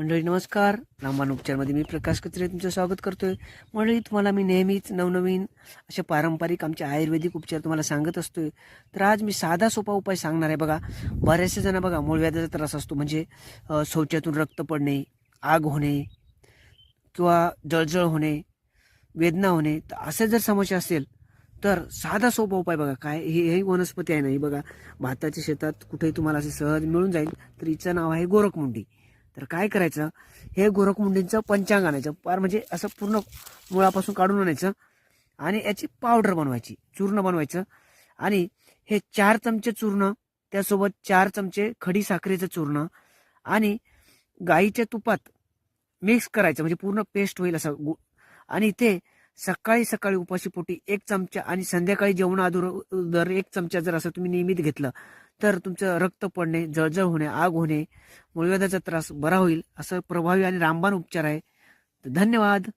मंडळी नमस्कार. रामबाण उपचारमध्ये मी प्रकाश कचरे तुमचं स्वागत करतोय. मंडळी तुम्हाला मी नेहमीच नवनवीन असे पारंपरिक आमचे आयुर्वेदिक उपचार तुम्हाला सांगत असतोय. तर आज मी साधा सोपा उपाय सांगणार आहे बघा. बऱ्याचशा जण बघा मूळव्याधाचा त्रास असतो. म्हणजे शौचातून रक्त पडणे आग होणे किंवा जळजळ होणे वेदना होणे. तर असे जर समस्या असेल तर साधा सोपा उपाय बघा. काय हे ही वनस्पती आहे ना ही बघा. भाताच्या शेतात कुठेही तुम्हाला असे सहज मिळून जाईल. तर हिचं नाव आहे गोरखमुंडी. तर काय करायचं? हे गोरखमुंडींचं पंचांग आणायचं. पार म्हणजे असं पूर्ण मुळापासून काढून आणायचं. आणि याची पावडर बनवायची चूर्ण बनवायचं. आणि हे चार चमचे चूर्ण त्यासोबत चार चमचे खडी साखरेचं चूर्ण आणि गाईच्या तुपात मिक्स करायचं. म्हणजे पूर्ण पेस्ट होईल असं गु- आणि ते सकाळी सकाळी उपाशी पोटी एक चमचा आणि संध्याकाळी जेवणा दर एक चमचा जर असं तुम्ही नियमित घेतलं तर तुमचं रक्त पडणे जळजळ होणे आग होणे मूळव्याधाचा त्रास बरा होईल असं प्रभावी आणि रामबाण उपचार आहे. धन्यवाद.